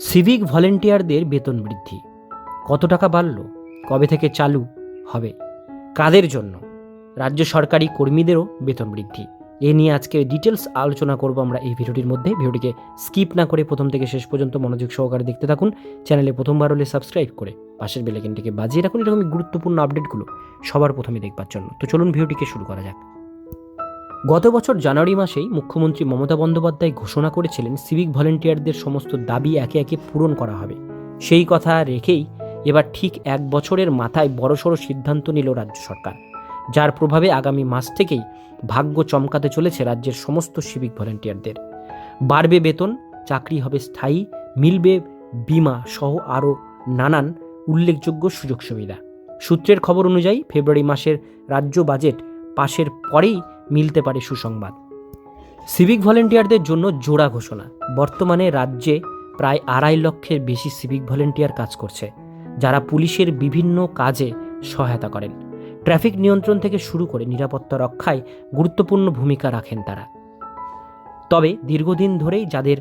Civic ভলেন্টিয়ারদের বেতন বৃদ্ধি। কত টাকা বাড়ল? কবে থেকে চালু হবে? কাদের জন্য? রাজ্য সরকারি কর্মীদেরও বেতন বৃদ্ধি। এ নিয়ে আজকে ডিটেলস আলোচনা করব আমরা এই ভিডিওটির মধ্যে। ভিডিওটিকে স্কিপ না করে প্রথম থেকে শেষ পর্যন্ত মনোযোগ সহকারে দেখতে থাকুন। চ্যানেলে প্রথমবার হলে সাবস্ক্রাইব করে পাশের বেলাইকনটিকে বাজিয়ে রাখুন। এরকমই গুরুত্বপূর্ণ আপডেটগুলো সবার প্রথমে দেখবার জন্য। তো চলুন ভিডিওটিকে শুরু করা যাক। গত বছর জানুয়ারি মাসেই মুখ্যমন্ত্রী মমতা বন্দ্যোপাধ্যায় ঘোষণা করেছিলেন সিভিক ভলেন্টিয়ারদের সমস্ত দাবি একে একে পূরণ করা হবে। সেই কথা রেখেই এবার ঠিক এক বছরের মাথায় বড়সড় সিদ্ধান্ত নিল রাজ্য সরকার। যার প্রভাবে আগামী মাস থেকেই ভাগ্য চমকাতে চলেছে রাজ্যের সমস্ত সিভিক ভলেন্টিয়ারদের। বাড়বে বেতন, চাকরি হবে স্থায়ী, মিলবে বিমা সহ আরও নানান উল্লেখযোগ্য সুযোগ সুবিধা। সূত্রের খবর অনুযায়ী ফেব্রুয়ারি মাসের রাজ্য বাজেট পাশের পরেই মিলতে পারে সুসংবাদ। সিভিক ভলেন্টিয়ারদের জন্য জোড়া ঘোষণা। বর্তমানে রাজ্যে প্রায় আড়াই লক্ষের বেশি সিভিক ভলেন্টিয়ার কাজ করছে, যারা পুলিশের বিভিন্ন কাজে সহায়তা করেন। ট্রাফিক নিয়ন্ত্রণ থেকে শুরু করে নিরাপত্তা রক্ষায় গুরুত্বপূর্ণ ভূমিকা রাখেন তারা। তবে দীর্ঘদিন ধরেই যাদের,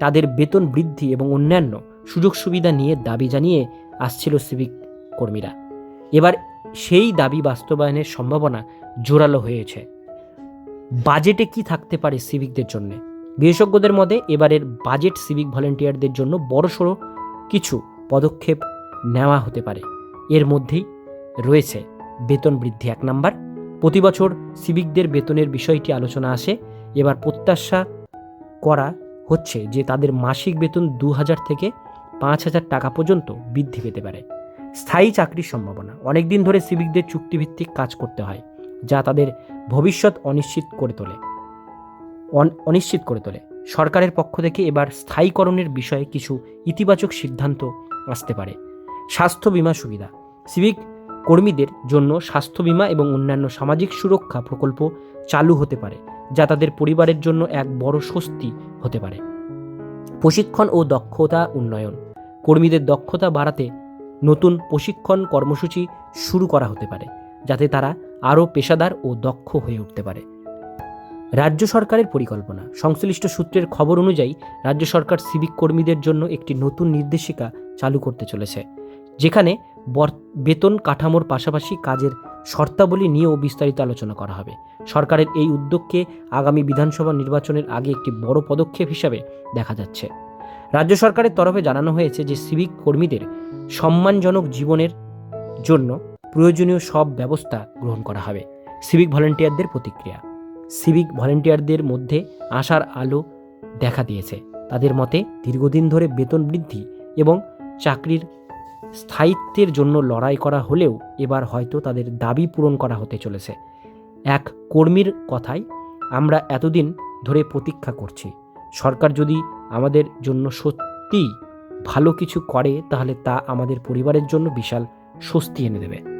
তাদের বেতন বৃদ্ধি এবং অন্যান্য সুযোগ সুবিধা নিয়ে দাবি জানিয়ে আসছিল সিভিক কর্মীরা। এবার সেই দাবি বাস্তবায়নের সম্ভাবনা জোরালো হয়েছে। বাজেটে কি থাকতে পারে সিভিকদের জন্য? বিশেষজ্ঞদের মতে, এবারের বাজেট সিভিক ভলেন্টিয়ারদের জন্য বড়সড় কিছু পদক্ষেপ নেওয়া হতে পারে। এর মধ্যেই রয়েছে বেতন বৃদ্ধি এক নাম্বার। প্রতি বছর সিভিকদের বেতনের বিষয়টি আলোচনা আসে। এবার প্রত্যাশা করা হচ্ছে যে তাদের মাসিক বেতন দু হাজার থেকে পাঁচ হাজার টাকা পর্যন্ত বৃদ্ধি পেতে পারে। স্থায়ী চাকরির সম্ভাবনা। অনেক দিন ধরে সিভিকদের চুক্তিভিত্তিক কাজ করতে হয়, যা তাদের ভবিষ্যৎ অনিশ্চিত করে তোলে। অনিশ্চিত করে তোলে। সরকারের পক্ষ থেকে এবার স্থায়ীকরণের বিষয়ে কিছু ইতিবাচক সিদ্ধান্ত আসতে পারে। স্বাস্থ্য বীমা সুবিধা। সিভিক কর্মীদের জন্য স্বাস্থ্য বীমা এবং অন্যান্য সামাজিক সুরক্ষা প্রকল্প চালু হতে পারে, যা তাদের পরিবারের জন্য এক বড় স্বস্তি হতে পারে। প্রশিক্ষণ ও দক্ষতা উন্নয়ন। কর্মীদের দক্ষতা বাড়াতে নতুন প্রশিক্ষণ কর্মসূচি শুরু করা হতে পারে, যাতে তারা আরও পেশাদার ও দক্ষ হয়ে উঠতে পারে। রাজ্য সরকারের পরিকল্পনা। সংশ্লিষ্ট সূত্রের খবর অনুযায়ী রাজ্য সরকার সিভিক কর্মীদের জন্য একটি নতুন নির্দেশিকা চালু করতে চলেছে, যেখানে বেতন কাঠামোর পাশাপাশি কাজের শর্তাবলী নিয়েও বিস্তারিত আলোচনা করা হবে। সরকারের এই উদ্যোগকে আগামী বিধানসভা নির্বাচনের আগে একটি বড় পদক্ষেপ হিসাবে দেখা যাচ্ছে। রাজ্য সরকারের তরফে জানানো হয়েছে যে সিভিক কর্মীদের সম্মানজনক জীবনের জন্য প্রয়োজনীয় সব ব্যবস্থা গ্রহণ করা হবে। সিভিক ভলেন্টিয়ারদের প্রতিক্রিয়া। সিভিক ভলেন্টিয়ারদের মধ্যে আশার আলো দেখা দিয়েছে। তাদের মতে, দীর্ঘদিন ধরে বেতন বৃদ্ধি এবং চাকরির স্থায়িত্বের জন্য লড়াই করা হলেও এবার হয়তো তাদের দাবি পূরণ করা হতে চলেছে। এক কর্মীর কথায়, আমরা এতদিন ধরে প্রতীক্ষা করছি। সরকার যদি আমাদের জন্য সত্যিই ভালো কিছু করে, তাহলে তা আমাদের পরিবারের জন্য বিশাল স্বস্তি এনে দেবে।